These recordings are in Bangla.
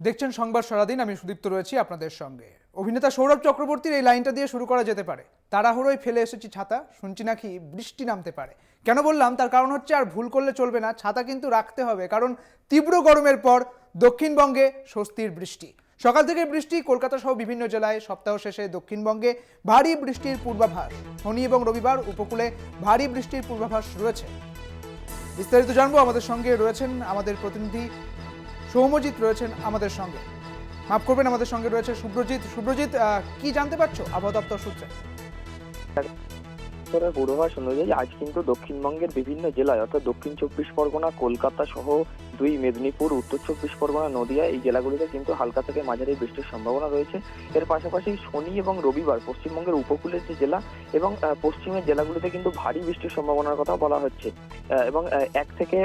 দেখছেন সংবাদ সারাদিন, আমি সুদীপ্ত রয়েছি আপনাদের সঙ্গে। অভিনেতা সৌরভ চক্রবর্তীর এই লাইনটা দিয়ে শুরু করা যেতে পারে। তাড়াহুড়োয় ফেলে এসেছি ছাতা, শুনছি নাকি বৃষ্টি নামতে পারে। কেন বললাম, তার কারণ হচ্ছে আর ভুল করলে চলবে না, ছাতা কিন্তু রাখতে হবে, কারণ তীব্র গরমের পর দক্ষিণবঙ্গে স্বস্তির বৃষ্টি। সকাল থেকে বৃষ্টি, কলকাতা সহ বিভিন্ন জেলায় সপ্তাহ শেষে দক্ষিণবঙ্গে ভারী বৃষ্টির পূর্বাভাস। শনি এবং রবিবার উপকূলে ভারী বৃষ্টির পূর্বাভাস রয়েছে। বিস্তারিত জানব, আমাদের সঙ্গে রয়েছেন আমাদের প্রতিনিধি সৌম্যজিৎ রয়েছেন আমাদের সঙ্গে। মাফ করবেন, আমাদের সঙ্গে রয়েছে সুব্রজিৎ। সুব্রজিৎ কি জানতে পারছ আবহাওয়া দপ্তর সূত্রে? দপ্তরের পূর্বাভাস অনুযায়ী আজ কিন্তু দক্ষিণবঙ্গের বিভিন্ন জেলায়, অর্থাৎ দক্ষিণ চব্বিশ পরগনা, কলকাতা সহ দুই, মেদিনীপুর, উত্তর চব্বিশ পরগনা, নদিয়া, এই জেলাগুলিতে কিন্তু হালকা থেকে মাঝারি বৃষ্টির সম্ভাবনা রয়েছে। এর পাশাপাশি শনি এবং রবিবার পশ্চিমবঙ্গের উপকূলের যে জেলা এবং পশ্চিমের জেলাগুলিতে কিন্তু ভারী বৃষ্টির সম্ভাবনার কথা বলা হচ্ছে। এবং এক থেকে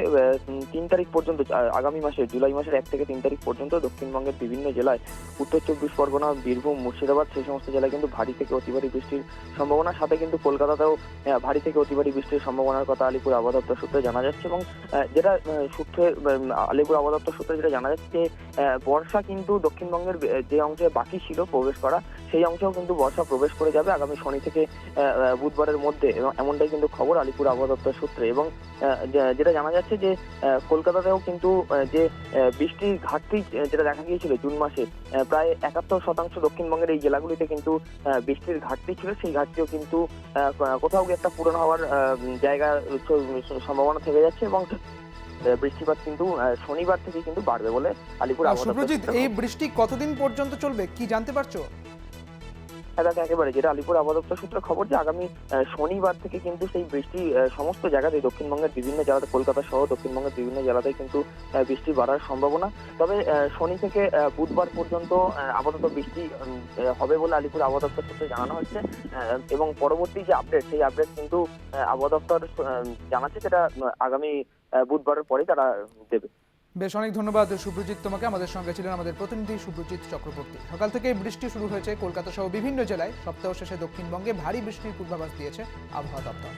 তিন তারিখ পর্যন্ত আগামী মাসে জুলাই মাসের এক থেকে তিন তারিখ পর্যন্ত দক্ষিণবঙ্গের বিভিন্ন জেলায় উত্তর চব্বিশ পরগনা, বীরভূম, মুর্শিদাবাদ সেই সমস্ত জেলায় কিন্তু ভারী থেকে অতি ভারী বৃষ্টির সম্ভাবনা সাথে কিন্তু কলকাতাতেও ভারী থেকে অতি ভারী বৃষ্টির সম্ভাবনার কথা আলিপুর আবহাওয়া দপ্তর সূত্রে জানা যাচ্ছে এবং যেটা সূত্রে আলিপুর আবহাওয়া দপ্তর সূত্রে যেটা জানা যাচ্ছে বর্ষা কিন্তু দক্ষিণবঙ্গের যে অংশে বাকি ছিল প্রবেশ করা, সেই অংশেও কিন্তু বর্ষা প্রবেশ করে যাবে আগামী শনি থেকে বুধবারের মধ্যে। এবং এমনটাই কিন্তু খবর আলিপুর আবহাওয়া দপ্তর সূত্রে। এবং যেটা জানা যাচ্ছে যে কলকাতাতেও কিন্তু যে বৃষ্টির ঘাটতি যেটা দেখা গিয়েছিল জুন মাসে প্রায় একাত্তর শতাংশ দক্ষিণবঙ্গের এই জেলাগুলিতে কিন্তু বৃষ্টির ঘাটতি ছিল। সেই ঘাটতিও কিন্তু কোথাও একটা পূরণ হওয়ার জায়গা সম্ভাবনা থেকে যাচ্ছে। এবং বৃষ্টিপাত কিন্তু শনিবার থেকে কিন্তু বাড়বে বলে আলিপুর সূত্রে এই বৃষ্টি কতদিন পর্যন্ত চলবে? কি জানতে পারছ? হ্যাঁ, দেখো, একেবারে যেটা আলিপুর আবহাওয়া দপ্তর সূত্রে খবর যে আগামী শনিবার থেকে কিন্তু সেই বৃষ্টি সমস্ত জায়গাতে দক্ষিণবঙ্গের বিভিন্ন জেলাতে কলকাতা সহ দক্ষিণবঙ্গের বিভিন্ন জেলাতে কিন্তু বৃষ্টি বাড়ার সম্ভাবনা। তবে শনি থেকে বুধবার পর্যন্ত আপাতত বৃষ্টি হবে বলে আলিপুর আবহাওয়া দপ্তর সূত্রে জানানো হচ্ছে। এবং পরবর্তী যে আপডেট সেই আপডেট কিন্তু আবহাওয়া দপ্তর জানাচ্ছে যেটা আগামী বুধবারের পরে তারা দেবে। বেশ, অনেক ধন্যবাদ সুব্রজিৎ তোমাকে। আমাদের সঙ্গে ছিলেন আমাদের প্রতিনিধি সুব্রজিৎ চক্রবর্তী। সকাল থেকে বৃষ্টি শুরু হয়েছে। কলকাতা সহ বিভিন্ন জেলায় সপ্তাহ শেষে দক্ষিণবঙ্গে ভারী বৃষ্টির পূর্বাভাস দিয়েছে আবহাওয়া দপ্তর।